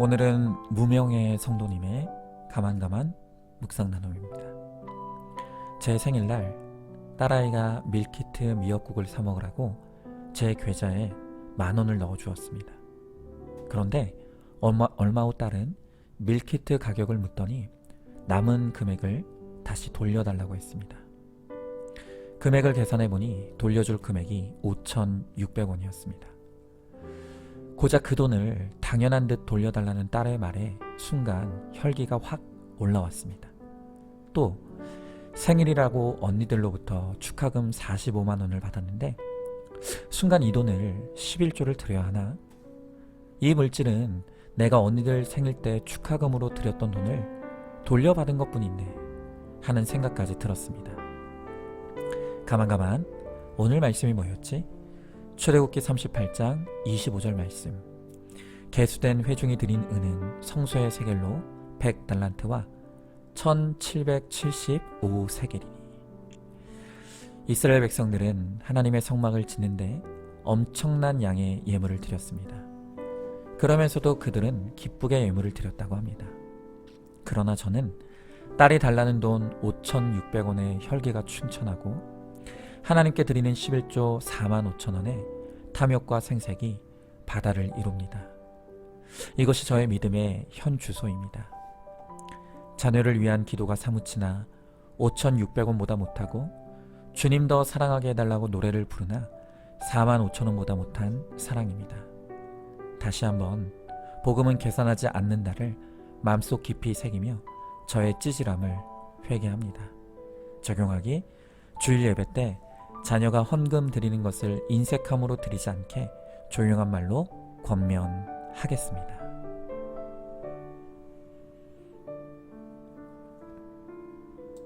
오늘은 무명의 성도님의 가만가만 묵상 나눔입니다. 제 생일날 딸아이가 밀키트 미역국을 사 먹으라고 제 계좌에 만 원을 넣어 주었습니다. 그런데 얼마, 얼마 후 딸은 밀키트 가격을 묻더니 남은 금액을 다시 돌려달라고 했습니다. 금액을 계산해 보니 돌려줄 금액이 5,600원이었습니다. 고작 그 돈을 당연한 듯 돌려달라는 딸의 말에 순간 혈기가 확 올라왔습니다. 또 생일이라고 언니들로부터 축하금 45만 원을 받았는데 순간 이 돈을 11조를 드려야 하나? 이 물질은 내가 언니들 생일 때 축하금으로 드렸던 돈을 돌려받은 것 뿐인데 하는 생각까지 들었습니다. 가만 가만 오늘 말씀이 뭐였지? 출애굽기 38장 25절 말씀 개수된 회중이 드린 은은 성소의 세겔로 100달란트와 1775 세겔이니 이스라엘 백성들은 하나님의 성막을 짓는데 엄청난 양의 예물을 드렸습니다. 그러면서도 그들은 기쁘게 예물을 드렸다고 합니다. 그러나 저는 딸이 달라는 돈 5,600원에 혈기가 충천하고 하나님께 드리는 11조 4만 5천 원에 탐욕과 생색이 바다를 이룹니다. 이것이 저의 믿음의 현 주소입니다. 자녀를 위한 기도가 사무치나 5,600원보다 못하고 주님 더 사랑하게 해달라고 노래를 부르나 4만 5천 원보다 못한 사랑입니다. 다시 한번 복음은 계산하지 않는다를 마음속 깊이 새기며 저의 찌질함을 회개합니다. 적용하기 주일 예배 때 자녀가 헌금 드리는 것을 인색함으로 드리지 않게 조용한 말로 권면하겠습니다.